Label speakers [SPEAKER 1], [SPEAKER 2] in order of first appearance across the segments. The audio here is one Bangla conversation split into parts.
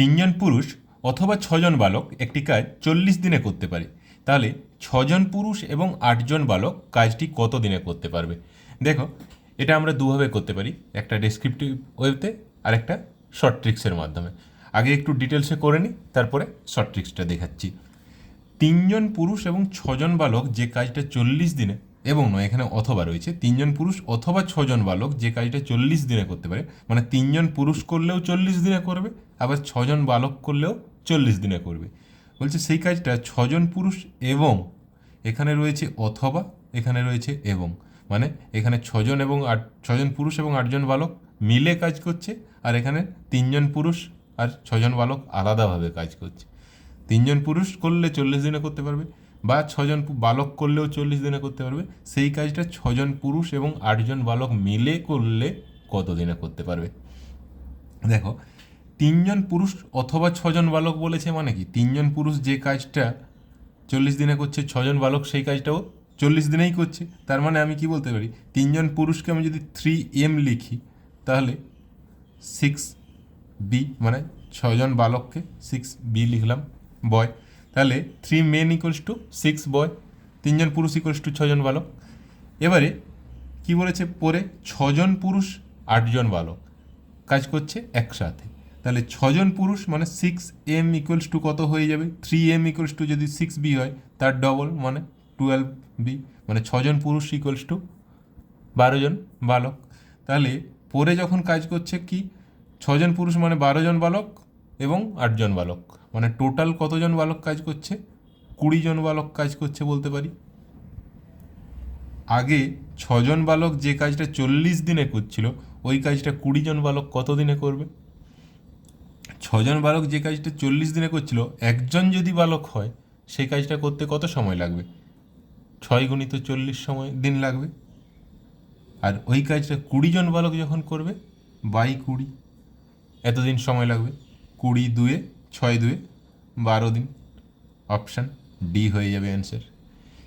[SPEAKER 1] তিনজন পুরুষ অথবা ছজন বালক একটি কাজ চল্লিশ দিনে করতে পারে। তাহলে ছজন পুরুষ এবং আটজন বালক কাজটি কত দিনে করতে পারবে? দেখো, এটা আমরা দুভাবে করতে পারি, একটা ডেসক্রিপটিভ ওয়েতে আর একটা শর্ট ট্রিক্সের মাধ্যমে। আগে একটু ডিটেলসে করে নিই, তারপরে শর্ট ট্রিক্সটা দেখাচ্ছি। তিনজন পুরুষ এবং ছজন বালক যে কাজটা চল্লিশ দিনে এবং নয়, এখানে অথবা রয়েছে। তিনজন পুরুষ অথবা ছজন বালক, যে কাজটা চল্লিশ দিনে করতে পারে। মানে তিনজন পুরুষ করলেও চল্লিশ দিনে করবে, আবার ছজন বালক করলেও চল্লিশ দিনে করবে। বলছে সেই কাজটা ছজন পুরুষ এবং এখানে রয়েছে অথবা, এখানে রয়েছে এবং। মানে এখানে ছজন এবং আট, ছজন পুরুষ এবং আটজন বালক মিলে কাজ করছে, আর এখানে তিনজন পুরুষ আর ছজন বালক আলাদাভাবে কাজ করছে। তিনজন পুরুষ করলে চল্লিশ দিনে করতে পারবে। বা ছজন বালক করলেও চল্লিশ দিনে করতে পারবে। সেই কাজটা ছজন পুরুষ এবং আটজন বালক মিলে করলে কত দিনে করতে পারবে? দেখো, তিনজন পুরুষ অথবা ছজন বালক বলেছে মানে কি? তিনজন পুরুষ যে কাজটা চল্লিশ দিনে করছে, ছজন বালক সেই কাজটাও চল্লিশ দিনেই করছে। তার মানে আমি কি বলতে পারি? তিনজন পুরুষকে আমি যদি থ্রি এম লিখি, তাহলে সিক্স বি মানে ছজন বালককে সিক্স বি লিখলাম। বয় তাহলে three men equals to six boy তিনজন পুরুষ ইকুয়ালস টু ছজন বালক। এবারে কি বলেছে পরে? ছজন পুরুষ, আটজন বালক। কাজ করছে একসাথে। তাহলে ছজন পুরুষ মানে সিক্স এম ইকুয়ালস টু কত হয়ে যাবে? থ্রি এম ইকুয়ালস টু যদি সিক্স বি হয়, তার ডবল মানে টুয়েলভ বি মানে ছজন পুরুষ ইকুয়ালস টু বারো জন বালক। তাহলে পরে যখন কাজ করছে কি? ছজন পুরুষ মানে বারো জন বালক এবং আটজন বালক। মানে টোটাল কতজন বালক কাজ করছে? কুড়ি জন বালক কাজ করছে বলতে পারি। আগে ছজন বালক যে কাজটা চল্লিশ দিনে করছিল, ওই কাজটা কুড়ি জন বালক কত দিনে করবে? ছজন বালক যে কাজটা চল্লিশ দিনে করছিল, একজন যদি বালক হয়, সেই কাজটা করতে কত সময় লাগবে? ছয় গুণিত চল্লিশ সময় দিন লাগবে। আর ওই কাজটা কুড়ি জন বালক যখন করবে, বাই কুড়ি, এতদিন সময় লাগবে। কুড়ি দুয়ে ছয় দুয়ে বারো দিন অপশান ডি হয়ে যাবে অ্যান্সার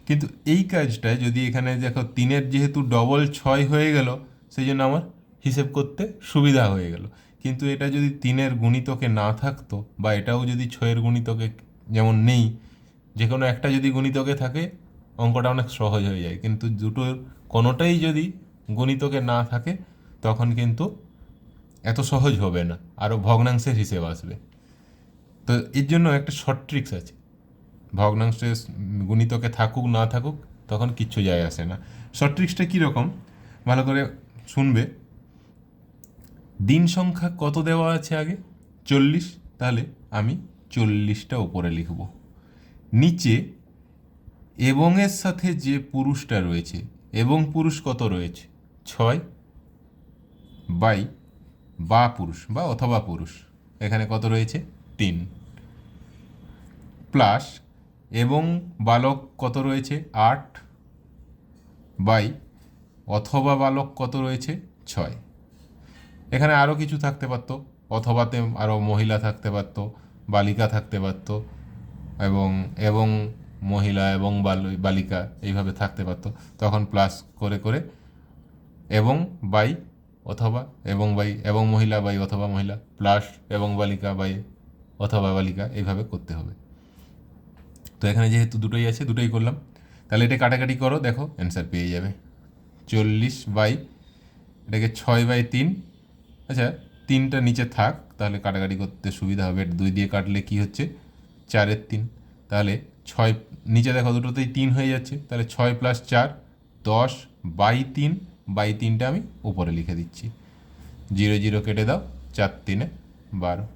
[SPEAKER 1] কিন্তু এই কাজটা যদি এখানে দেখো তিনের যেহেতু ডবল ছয় হয়ে গেল সেই জন্য আমার হিসেব করতে সুবিধা হয়ে গেল। কিন্তু এটা যদি তিনের গুণিতকে না থাকতো বা এটাও যদি ছয়ের গুণিতকে যেমন নেই যে কোনো একটা যদি গুণিতকে থাকে, অঙ্কটা অনেক সহজ হয়ে যায়। কিন্তু দুটোর কোনোটাই যদি গুণিতকে না থাকে, তখন কিন্তু এত সহজ হবে না। আরও ভগ্নাংশের হিসেব আসবে। তো এর জন্য একটা শর্ট ট্রিক্স আছে। ভগ্নাংশে গুণিতকে থাকুক, না থাকুক, তখন কিচ্ছু যায় আসে না। শর্ট ট্রিক্সটা কীরকম? ভালো করে শুনবে। দিন সংখ্যা কত দেওয়া আছে আগে? চল্লিশ? তাহলে আমি চল্লিশটা উপরে লিখব। নিচে, এবং এর সাথে যে পুরুষটা রয়েছে, এবং পুরুষ কত রয়েছে? ছয় বাই বা পুরুষ বা অথবা পুরুষ। এখানে কত রয়েছে? তিন। প্লাস এবং বালক কত রয়েছে? আট। বাই অথবা বালক কত রয়েছে? ছয়। এখানে আরও কিছু থাকতে পারতো। অথবাতে আরও মহিলা থাকতে পারতো, বালিকা থাকতে পারতো এবং এবং মহিলা এবং বাল- বালিকা এইভাবে থাকতে পারতো। তখন প্লাস করে করে এবং বাই অথবা এবং বাই, এবং মহিলা বাই অথবা মহিলা, প্লাস এবং বালিকা বাই অথবা বালিকা, এইভাবে করতে হবে। তো এখানে যেহেতু দুটোই আছে, দুটোই করলাম। তাহলে এটা কাটাকাটি করো, দেখো অ্যান্সার পেয়ে যাবে। চল্লিশ বাই, এটাকে ছয় বাই তিন। আচ্ছা তিনটা নিচে থাক, তাহলে কাটাকাটি করতে সুবিধা হবে। দুই দিয়ে কাটলে কি হচ্ছে? চারের তিন। তাহলে ছয়, নিচে দেখো দুটোতেই তিন হয়ে যাচ্ছে। তাহলে ছয় প্লাস চার, দশ বাই তিন। বাই তিনটা আমি উপরে লিখে দিচ্ছি। জিরো জিরো কেটে দাও, চার তিনে বারো।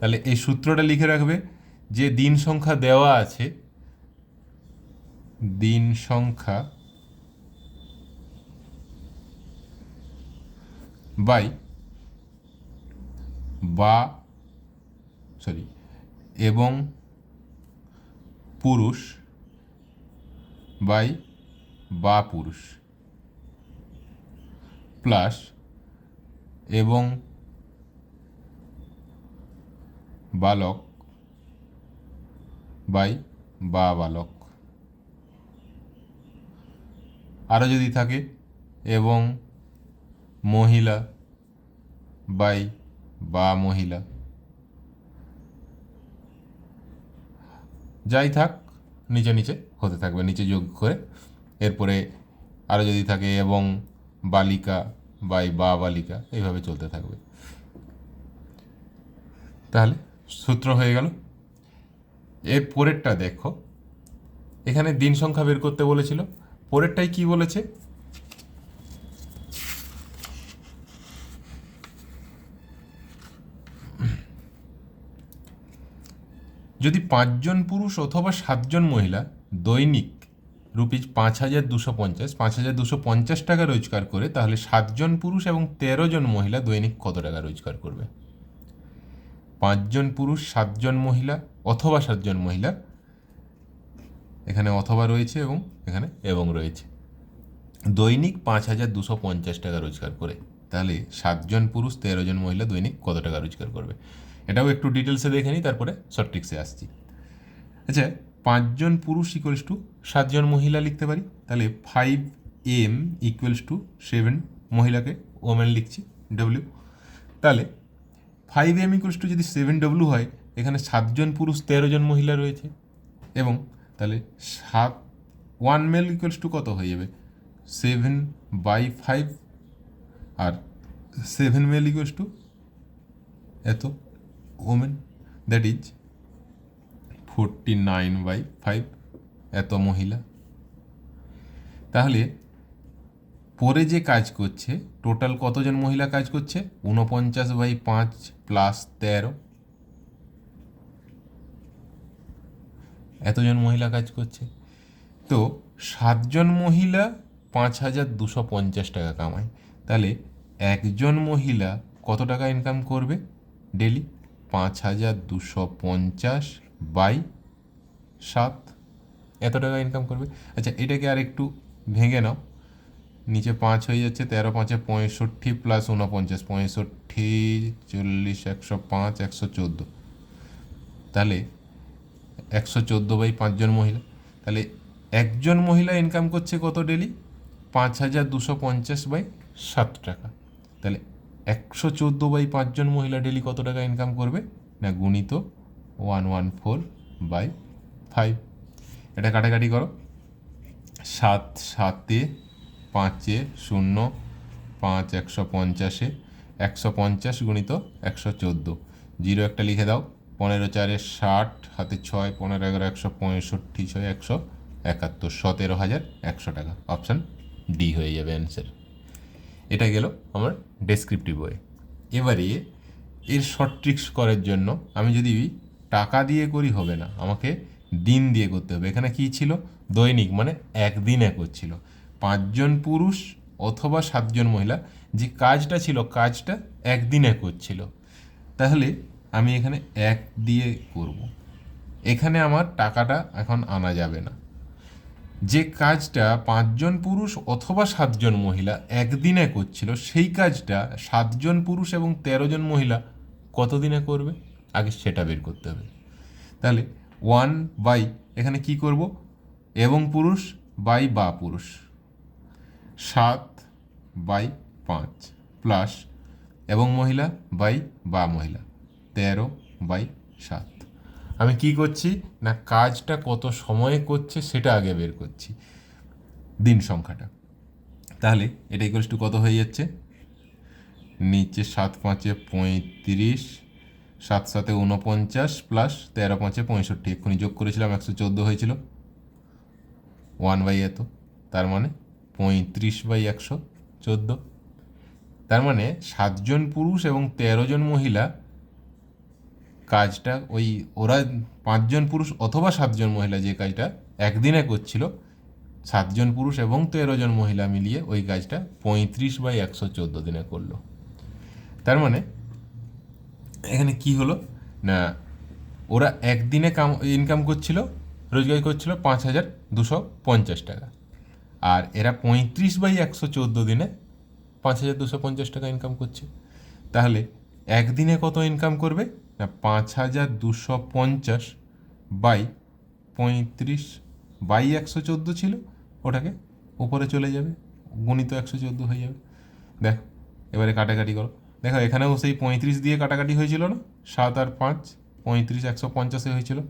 [SPEAKER 1] তাহলে এই সূত্রটা লিখে রাখবে যে দিন সংখ্যা দেওয়া আছে, দিন সংখ্যা বাই, বা সরি এবং পুরুষ বাই বা পুরুষ প্লাস এবং বালক বাই বা বালক। আরও যদি থাকে, এবং মহিলা বাই বা মহিলা। যাই থাক, নিচে নিচে হতে থাকবে, নিচে যোগ করে। এরপরে আরও যদি থাকে, এবং বালিকা বাই বা বালিকা, এইভাবে চলতে থাকবে। তাহলে সূত্র হয়ে গেল। এর পরেরটা দেখো। এখানে দিন সংখ্যা বের করতে বলেছিল। পরেরটাই কি বলেছে? যদি পাঁচজন পুরুষ অথবা সাতজন মহিলা দৈনিক রুপিজ পাঁচ হাজার দুশো পঞ্চাশ, পাঁচ হাজার দুশো পঞ্চাশ টাকা রোজগার করে, তাহলে সাতজন পুরুষ এবং তেরো জন মহিলা দৈনিক কত টাকা রোজগার করবে? পাঁচজন পুরুষ, সাতজন মহিলা অথবা সাতজন মহিলা। এখানে অথবা রয়েছে এবং এখানে এবং রয়েছে। দৈনিক পাঁচ হাজার দুশো পঞ্চাশ টাকা রোজগার করে। তাহলে সাতজন পুরুষ তেরো জন মহিলা দৈনিক কত টাকা রোজগার করবে? এটাও একটু ডিটেলসে দেখে নিই, তারপরে শর্টট্রিক্সে আসছি। আচ্ছা পাঁচজন পুরুষ ইকুয়ালস টু সাতজন মহিলা লিখতে পারি? তাহলে five M equals to seven মহিলাকে ওমেন লিখছি ডব্লিউ তাহলে ফাইভ এম ইকুয়ালস টু যদি সেভেন ডব্লিউ হয়, এখানে সাতজন পুরুষ তেরো জন মহিলা রয়েছে। এবং তাহলে সাত ওয়ান মেল ইকুয়ালস টু কত হয়ে যাবে? সেভেন বাই ফাইভ আর সেভেন মেল ইকুয়ালস টু এত women that is forty nine by five এত মহিলা। তাহলে পরে যে কাজ করছে টোটাল কতজন মহিলা কাজ করছে? উনপঞ্চাশ বাই পাঁচ প্লাস তেরো। এতজন মহিলা কাজ করছে। তো সাতজন মহিলা পাঁচ হাজার দুশো পঞ্চাশ টাকা কামায়। তাহলে একজন মহিলা কত টাকা ইনকাম করবে ডেলি পাঁচ হাজার দুশো পঞ্চাশ বাই সাত। এত টাকা ইনকাম করবে। আচ্ছা এটাকে আর একটু ভেঙে নাও। নিচে পাঁচ হয়ে যাচ্ছে, তেরো পাঁচে পঁয়ষট্টি প্লাস উনপঞ্চাশ পঁয়ষট্টি, চল্লিশ, একশো পাঁচ, একশো চোদ্দ। তাহলে একশো চোদ্দ বাই পাঁচজন মহিলা, তাহলে একজন মহিলা ইনকাম করছে কত ডেলি পাঁচ হাজার দুশো পঞ্চাশ বাই সাত টাকা। তাহলে একশো চোদ্দ বাই পাঁচজন মহিলা ডেলি কত টাকা ইনকাম করবে? না, গুণিত one one four by five এটা কাটাকাটি করো। সাত সাতে পাঁচে শূন্য, পাঁচ একশো পঞ্চাশে, একশো পঞ্চাশ গুণিত একশো চোদ্দ। জিরো একটা লিখে দাও, পনেরো চারে ষাট, হাতে ছয়, পনেরো এগারো, একশো পঁয়ষট্টি, ছয় একশো একাত্তর, সতেরো হাজার একশো টাকা। অপশান ডি হয়ে যাবে অ্যান্সার। এটা গেল আমার ডেসক্রিপটিভ ওয়ে এবারে এর শর্ট ট্রিক্স করার জন্য আমি যদি টাকা দিয়ে করি হবে না, আমাকে দিন দিয়ে করতে হবে। এখানে কী ছিল? দৈনিক মানে একদিনে করছিল। পাঁচজন পুরুষ অথবা সাতজন মহিলা, যে কাজটা ছিল, কাজটা একদিনে করছিল। তাহলে আমি এখানে এক দিয়ে করব। এখানে আমার টাকাটা এখন আনা যাবে না। যে কাজটা পাঁচজন পুরুষ অথবা সাতজন মহিলা একদিনে করছিল, সেই কাজটা সাতজন পুরুষ এবং তেরো জন মহিলা কতদিনে করবে? আগে সেটা বের করতে হবে। তাহলে ওয়ান বাই এখানে কি করব? এবং পুরুষ বাই বা পুরুষ। সাত বাই পাঁচ প্লাস এবং মহিলা বাই বা মহিলা, তেরো বাই সাত। আমি কি করছি? না, কাজটা কত সময়ে করছে সেটা আগে বের করছি। দিন সংখ্যাটা। তাহলে এটা ইকুয়ালস টু কত হয়ে যাচ্ছে? নিচে সাত পাঁচে পঁয়ত্রিশ, সাত সাতে উনপঞ্চাশ প্লাস তেরো পাঁচে পঁয়ষট্টি। এক্ষুনি যোগ করেছিলাম, একশো চোদ্দ হয়েছিল। ওয়ান বাই এত, তার মানে পঁয়ত্রিশ বাই একশো চোদ্দ। তার মানে সাতজন পুরুষ এবং তেরো জন মহিলা কাজটা ওই ওরা পাঁচজন পুরুষ অথবা সাতজন মহিলা যে কাজটা একদিনে করছিল, সাতজন পুরুষ এবং তেরো জন মহিলা মিলিয়ে ওই কাজটা পঁয়ত্রিশ বাই একশো চোদ্দ দিনে করল। তার মানে এখানে কি হলো? না, ওরা একদিনে কাম ইনকাম করছিল, রোজগার করছিল পাঁচ হাজার দুশো পঞ্চাশ টাকা। আর এরা পঁয়ত্রিশ বাই একশো চোদ্দ দিনে পাঁচ হাজার দুশো পঞ্চাশ টাকা ইনকাম করছে। তাহলে একদিনে কত ইনকাম করবে? না, পাঁচ হাজার দুশো পঞ্চাশ বাই পঁয়ত্রিশ বাই একশো চোদ্দ ছিল, ওটাকে উপরে চলে যাবে, গুণিত একশো চোদ্দ হয়ে যাবে। দেখো, এবারে কাটাকাটি করো। দেখো, এখানেও সেই পঁয়ত্রিশ দিয়ে কাটাকাটি হয়েছিল না? সাত আর পাঁচ, পঁয়ত্রিশ একশো পঞ্চাশে হয়েছিল।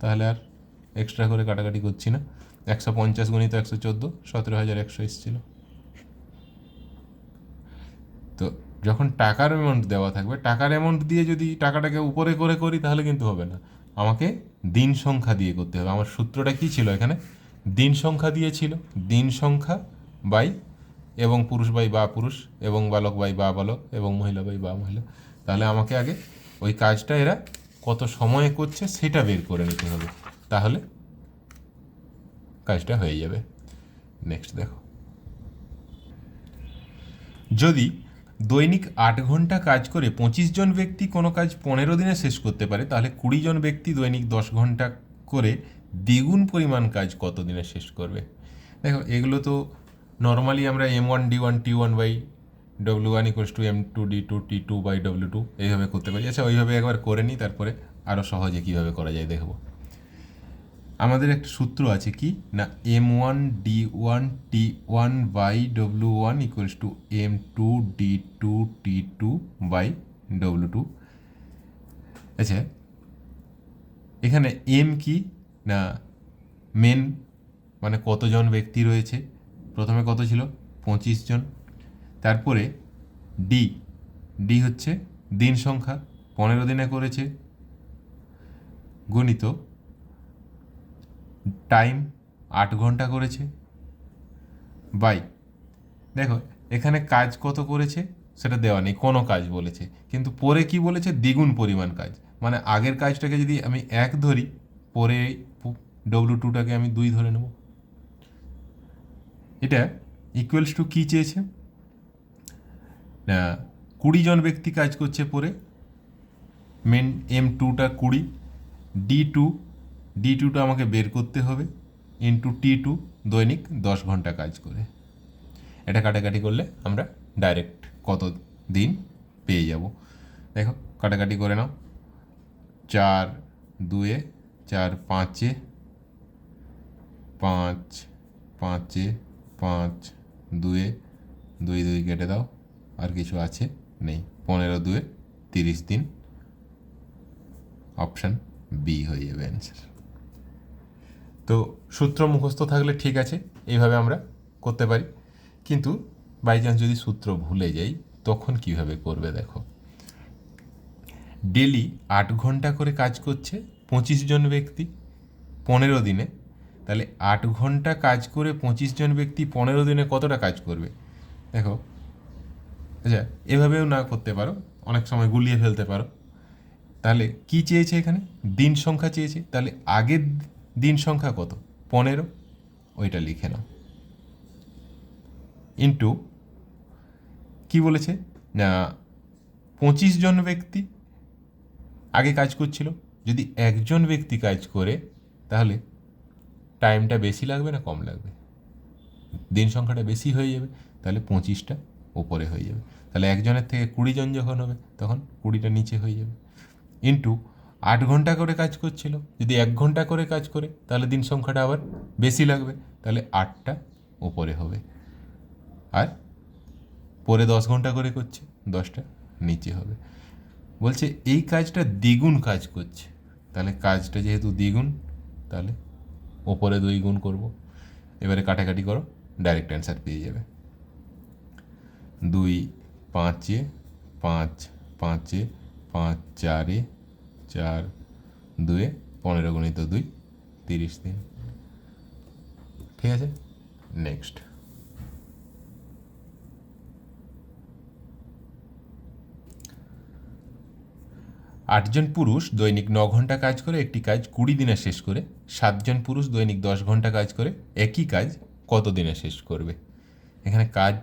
[SPEAKER 1] তাহলে আর এক্সট্রা করে কাটাকাটি করছি না। একশো পঞ্চাশ গুণিত একশো চোদ্দ, সতেরো হাজার একশো এসেছিল তো যখন টাকার অ্যামাউন্ট দেওয়া থাকবে, টাকার অ্যামাউন্ট দিয়ে যদি টাকাটাকে উপরে করে করি, তাহলে কিন্তু হবে না। আমাকে দিন সংখ্যা দিয়ে করতে হবে। আমার সূত্রটা কী ছিল এখানে? দিন সংখ্যা দিয়েছিল দিন সংখ্যা বাই এবং পুরুষ বাই বা পুরুষ এবং বালক বাই বা বালক এবং মহিলা বাই বা মহিলা। তাহলে আমাকে আগে ওই কাজটা এরা কত সময়ে করছে, সেটা বের করে নিতে হবে। তাহলে কাজটা হয়ে যাবে। নেক্সট দেখো। যদি দৈনিক আট ঘণ্টা কাজ করে পঁচিশ জন ব্যক্তি কোনো কাজ পনেরো দিনে শেষ করতে পারে, তাহলে কুড়ি জন ব্যক্তি দৈনিক দশ ঘণ্টা করে দ্বিগুণ পরিমাণ কাজ কত দিনে শেষ করবে? দেখো, এগুলো তো নর্মালি আমরা M one D one T one by W one equals to M two D two T two by W two এইভাবে করতে পারি। আচ্ছা ওইভাবে একবার করে নিই, তারপরে আরও সহজে কীভাবে করা যায় দেখব। আমাদের একটা সূত্র আছে কি? না M one D one T one by W one equals to M two D two T two by W two আচ্ছা এখানে এম কি? না মেন মানে কতজন ব্যক্তি রয়েছে? প্রথমে কত ছিল? পঁচিশ জন। তারপরে ডি ডি হচ্ছে দিন সংখ্যা, পনেরো দিনে করেছে। গণিত টাইম আট ঘণ্টা করেছে। বাই দেখো, এখানে কাজ কত করেছে সেটা দেওয়া নেই, কোনো কাজ বলেছে। কিন্তু পরে কি বলেছে? দ্বিগুণ পরিমাণ কাজ। মানে আগের কাজটাকে যদি আমি এক ধরি, পরে ডব্লু টুটাকে আমি দুই ধরে নেব। এটা ইকুয়ালস টু কী চেয়েছে? কুড়ি জন ব্যক্তি কাজ করছে পরে। মেন এম টুটা কুড়ি ডি টু ডি টুটা আমাকে বের করতে হবে ইন্টু টি টু দৈনিক দশ ঘণ্টা কাজ করে। এটা কাটাকাটি করলে আমরা ডাইরেক্ট কত দিন পেয়ে যাব? দেখো, কাটাকাটি করে নাও। চার দুয়ে চার পাঁচে, পাঁচ পাঁচে, পাঁচ, দুয়ে দুই দুই কেটে দাও, আর কিছু আছে নেই। পনেরো দুয়ে তিরিশ দিন অপশান বি হয়ে যাবে অ্যান্সার তো সূত্র মুখস্থ থাকলে ঠিক আছে, এইভাবে আমরা করতে পারি। কিন্তু বাই চান্স যদি সূত্র ভুলে যাই, তখন কীভাবে করবে দেখো? ডেলি আট ঘণ্টা করে কাজ করছে পঁচিশ জন ব্যক্তি পনেরো দিনে। তাহলে আট ঘণ্টা কাজ করে পঁচিশ জন ব্যক্তি পনেরো দিনে কতটা কাজ করবে? দেখো আচ্ছা এভাবেও না করতে পারো, অনেক সময় গুলিয়ে ফেলতে পারো। তাহলে কি চেয়েছে এখানে? দিন সংখ্যা চেয়েছে। তাহলে আগের দিন সংখ্যা কত? পনেরো? ওইটা লিখে নাও। ইন্টু কি বলেছে? না, পঁচিশ জন ব্যক্তি আগে কাজ করছিল। যদি একজন ব্যক্তি কাজ করে, তাহলে টাইমটা বেশি লাগবে না কম লাগবে? দিন সংখ্যাটা বেশি হয়ে যাবে, তাহলে পঁচিশটা ওপরে হয়ে যাবে। তাহলে একজনের থেকে কুড়ি জন যখন হবে, তখন কুড়িটা নিচে হয়ে যাবে। ইন্টু আট ঘণ্টা করে কাজ করছিল। যদি এক ঘণ্টা করে কাজ করে, তাহলে দিন সংখ্যাটা আবার বেশি লাগবে। তাহলে আটটা ওপরে হবে। আর পরে দশ ঘণ্টা করে করছে, দশটা নিচে হবে। বলছে, এই কাজটা দ্বিগুণ কাজ করছে। তাহলে কাজটা যেহেতু দ্বিগুণ, তাহলে ওপরে দুই গুণ করব। এবারে কাটাকাটি করো ডাইরেক্ট অ্যান্সার পেয়ে যাবে। দুই পাঁচে, পাঁচ পাঁচে, পাঁচ, চারে চার দুয়ে পনেরো গণিত দুই, তিরিশ দিন ঠিক আছে? নেক্সট আটজন পুরুষ দৈনিক ন ঘণ্টা কাজ করে, একটি কাজ কুড়ি দিনে শেষ করে। সাতজন পুরুষ দৈনিক দশ ঘণ্টা কাজ করে, একই কাজ কত দিনে শেষ করবে? এখানে কাজ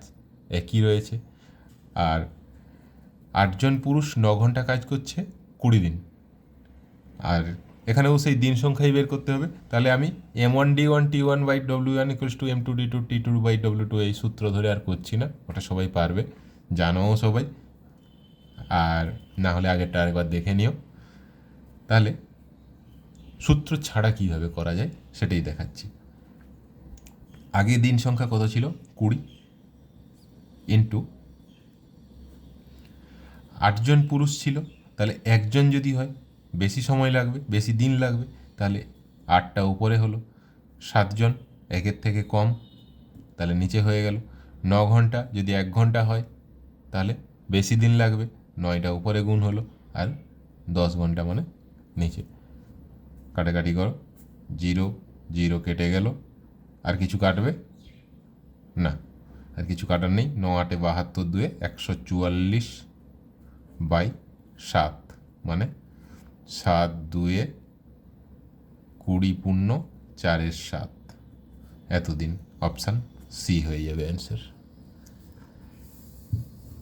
[SPEAKER 1] একই রয়েছে। আর আটজন পুরুষ ন ঘণ্টা কাজ করছে কুড়ি দিন। আর এখানেও সেই দিন সংখ্যাই বের করতে হবে। তাহলে আমি M one D one T one by W one equals to M two D two T two by W two এই সূত্র ধরে আর করছি না। ওটা সবাই পারবে। জানোও সবাই। আর না হলে আগেরটা আরেকবার দেখে নিও। তাহলে সূত্র ছাড়া কীভাবে করা যায় সেটাই দেখাচ্ছি। আগে দিন সংখ্যা কত ছিল? কুড়ি ইন্টু আটজন পুরুষ ছিল। তাহলে একজন যদি হয় বেশি সময় লাগবে, বেশি দিন লাগবে, তাহলে আটটা উপরে হলো। সাতজন, একের থেকে কম, তাহলে নিচে হয়ে গেল। ন ঘণ্টা, যদি এক ঘণ্টা হয়, তাহলে বেশি দিন লাগবে, নয়টা উপরে গুণ হলো, আর দশ ঘণ্টা মানে নিচে। কাটাকাটি করো, জিরো জিরো কেটে গেল, আর কিছু কাটবে? না, আর কিছু কাটার নেই, ন আটে বাহাত্তর দুয়ে একশো চুয়াল্লিশ বাই সাত মানে সাত দুয়ে কুড়ি পূর্ণ চারের সাত। এতদিন অপশান সি হয়ে যাবে অ্যান্সার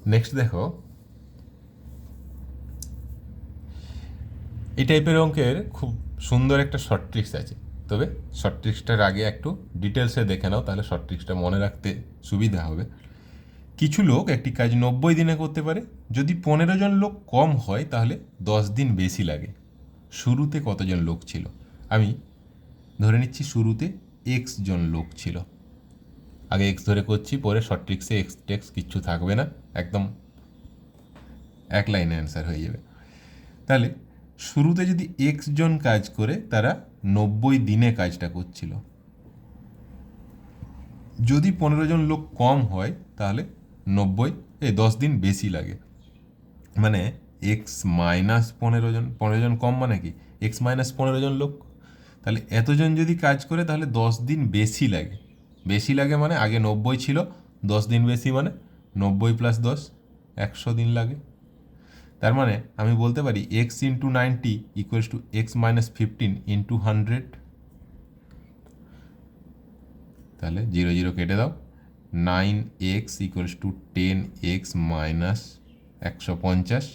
[SPEAKER 1] নেক্সট দেখো। এই টাইপের অঙ্কের খুব সুন্দর একটা শর্ট ট্রিক্স আছে। তবে শর্ট ট্রিক্সটার আগে একটু ডিটেলসে দেখে নাও, তাহলে শর্ট ট্রিক্সটা মনে রাখতে সুবিধা হবে। কিছু লোক একটি কাজ নব্বই দিনে করতে পারে। যদি পনেরো জন লোক কম হয়, তাহলে দশ দিন বেশি লাগে। শুরুতে কতজন লোক ছিল? আমি ধরে নিচ্ছি শুরুতে এক্স জন লোক ছিল। আগে এক্স ধরে করছি, পরে শর্ট ট্রিক্সে এক্স টেক্স কিচ্ছু থাকবে না। একদম এক লাইনে অ্যান্সার হয়ে যাবে। তাহলে শুরুতে যদি এক্স জন কাজ করে, তারা নব্বই দিনে কাজটা করছিল। যদি পনেরো জন লোক কম হয়, তাহলে নব্বই, এই দশ দিন বেশি লাগে। মানে এক্স মাইনাস পনেরো জন পনেরো জন কম মানে কি? এক্স মাইনাস পনেরো জন লোক। তাহলে এতজন যদি কাজ করে, তাহলে দশ দিন বেশি লাগে। বেশি লাগে মানে আগে নব্বই ছিল, দশ দিন বেশি মানে নব্বই প্লাস দশ, একশো দিন লাগে। তার মানে আমি বলতে পারি X into ninety equals to X minus fifteen into hundred তাহলে জিরো জিরো কেটে দাও। Nine X equals to ten X minus একশো পঞ্চাশ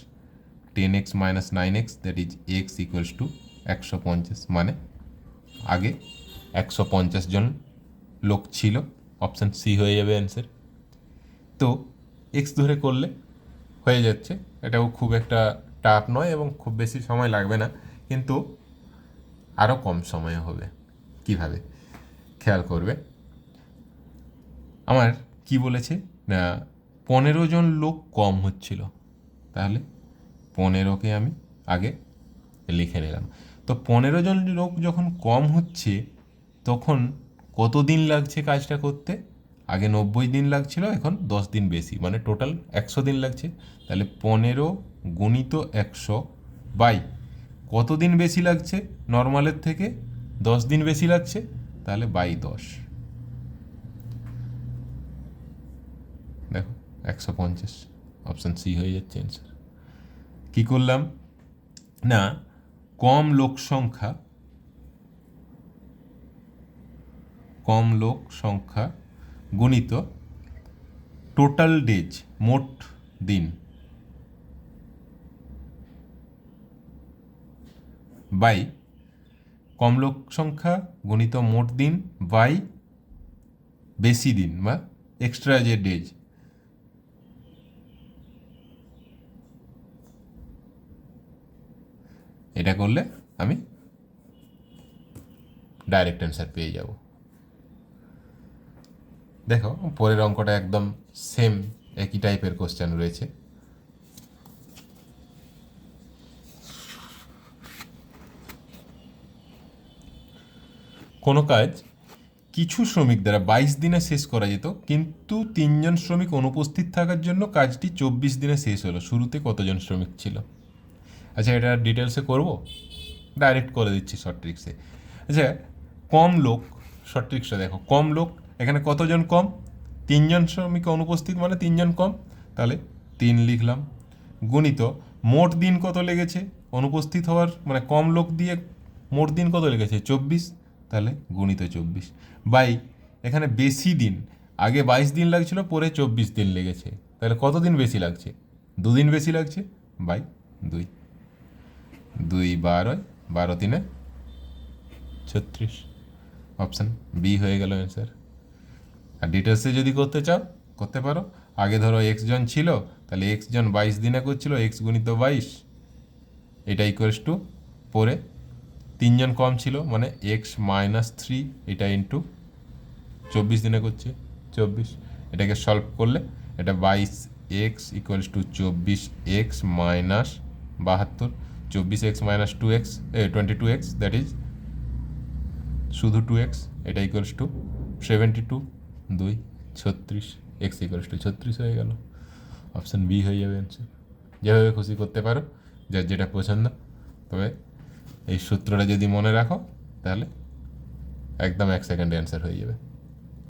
[SPEAKER 1] ten X minus nine X that is X equals to একশো পঞ্চাশ মানে আগে একশো পঞ্চাশ জন লোক ছিল। অপশান সি হয়ে যাবে অ্যান্সার তো এক্স ধরে করলে হয়ে যাচ্ছে। এটাও খুব একটা টাফ নয় এবং খুব বেশি সময় লাগবে না, কিন্তু আরও কম সময়ে হবে। কীভাবে? খেয়াল করবে। আমার কি বলেছে? না, পনেরো জন লোক কম হচ্ছিল। তাহলে পনেরোকে আমি আগে লিখে নিলাম। তো পনেরো জন লোক যখন কম হচ্ছে, তখন কত দিন লাগছে কাজটা করতে? আগে নব্বই দিন লাগছিল, এখন দশ দিন বেশি। মানে টোটাল একশো দিন লাগছে। তাহলে পনেরো গুণিত একশো বাই। কত দিন বেশি লাগছে? নর্মালের থেকে দশ দিন বেশি লাগছে, তাহলে বাই দশ দেখো একশো পঞ্চাশ অপশান সি হয়ে যাচ্ছে অ্যান্সার কী করলাম? না, কম লোক সংখ্যা, কম লোক সংখ্যা গুণিত টোটাল ডেজ মোট দিন, বাই কম লোক সংখ্যা গুণিত মোট দিন, বাই বেশি দিন বা এক্সট্রা যে ডেজ এটা করলে আমি ডাইরেক্ট অ্যান্সার পেয়ে যাব। দেখো পরের অঙ্কটা একদম সেম একই টাইপের কোশ্চেন রয়েছে। কোনো কাজ কিছু শ্রমিক দ্বারা বাইশ দিনে শেষ করা যেত, কিন্তু তিনজন শ্রমিক অনুপস্থিত থাকার জন্য কাজটি চব্বিশ দিনে শেষ হলো। শুরুতে কতজন শ্রমিক ছিল? আচ্ছা এটা ডিটেলসে করব? ডাইরেক্ট করে দিচ্ছি শর্ট ট্রিক্সে আচ্ছা কম লোক শর্ট ট্রিক্সটা দেখো, কম লোক, এখানে কতজন কম? তিনজন শ্রমিক অনুপস্থিত মানে তিনজন কম? তাহলে তিন লিখলাম। গুণিত, মোট দিন কত লেগেছে? অনুপস্থিত হওয়ার মানে কম লোক দিয়ে মোট দিন কত লেগেছে? চব্বিশ। তাহলে গুণিত চব্বিশ। বাই, এখানে বেশি দিন, আগে বাইশ দিন লাগছিল, পরে চব্বিশ দিন লেগেছে। তাহলে কত দিন বেশি লাগছে? দুদিন বেশি লাগছে? বাই, দুই। দুই বারোয় বারো তিনে? ছত্রিশ। অপশান বি হয়ে গেল অ্যান্সার আর ডিটেলসে যদি করতে চাও, করতে পারো। আগে ধরো এক্স জন ছিল, তাহলে এক্স জন বাইশ দিনে করছিল এক্স গুণিত বাইশ। এটা ইকুয়ালস টু পরে তিনজন কম ছিল মানে এক্স মাইনাস থ্রি এটা ইন্টু চব্বিশ দিনে করছে, চব্বিশ। এটাকে সলভ করলে এটা বাইশ এক্স ইকুয়ালস টু চব্বিশ এক্স মাইনাস বাহাত্তর। চব্বিশ X minus two X twenty two X that is শুধু টু এক্স এটা ইকুয়ালস টু সেভেন্টি টু দুই, ছত্রিশ এক্স ইকুয়ালস টু ছত্রিশ হয়ে গেল। অপশান বি হয়ে যাবে অ্যান্সার যেভাবে খুশি করতে পারো, যার যেটা পছন্দ। তবে এই সূত্রটা যদি মনে রাখো, তাহলে একদম এক সেকেন্ডে অ্যান্সার হয়ে যাবে।